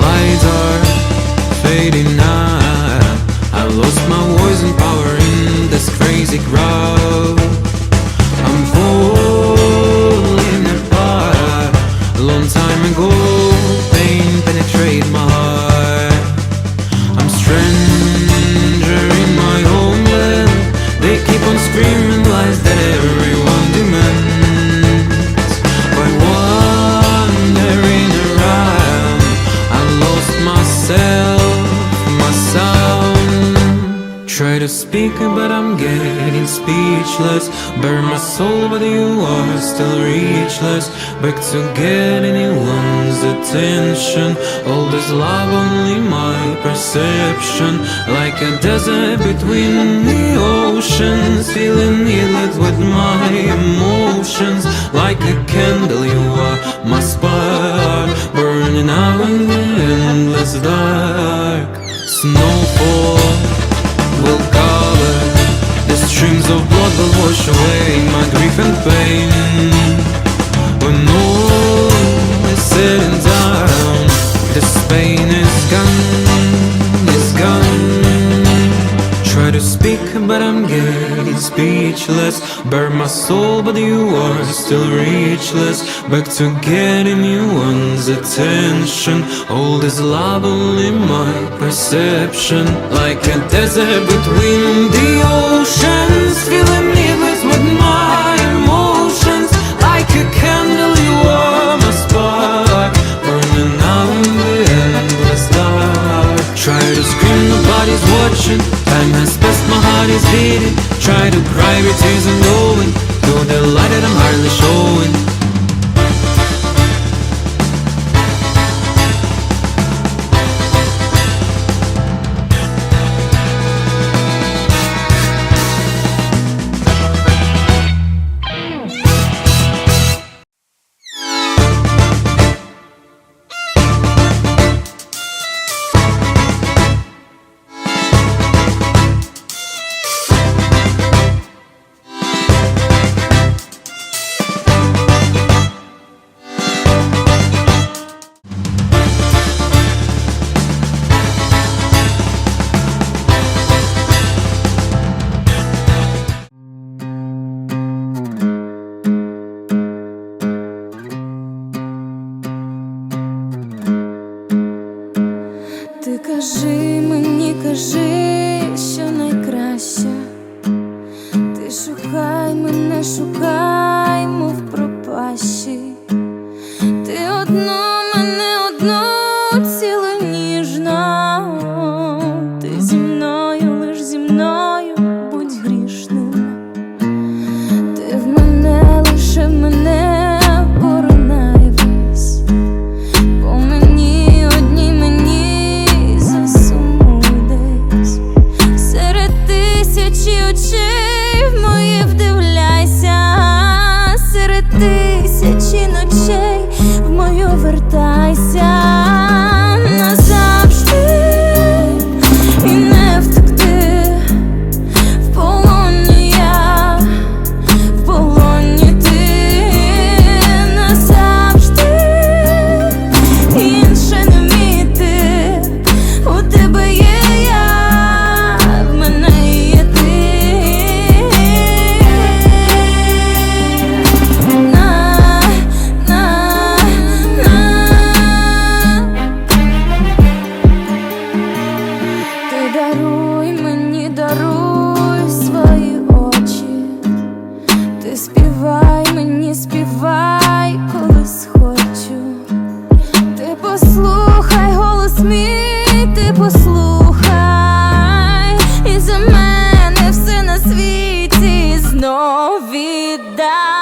lights are myself, my sound. Try to speak, but I'm getting speechless. Burn my soul, but you are still reachless. Back to get anyone's attention. All this love, only my perception. Like a desert between the oceans. Feeling needless with my emotions. Like a candle, you are my spark. Burning out Snowfall will cover the streams of blood will wash away my grief and pain. When all is said and done, this pain is gone, speechless. Bare my soul, but you are still reachless. Back to getting you one's attention. All this love, only my perception. Like a desert between the oceans. Feeling needless with my emotions. Like a candle, you are my spark. Burning out in the endless dark. Try to scream, nobody's watching. Time has passed, my heart is beating. Try to cry, your tears are going. To the light that I'm hardly showing. Мені, кажи, що найкраще. Ти шукай мене, шукай, мов пропащі. Ти одну novidade.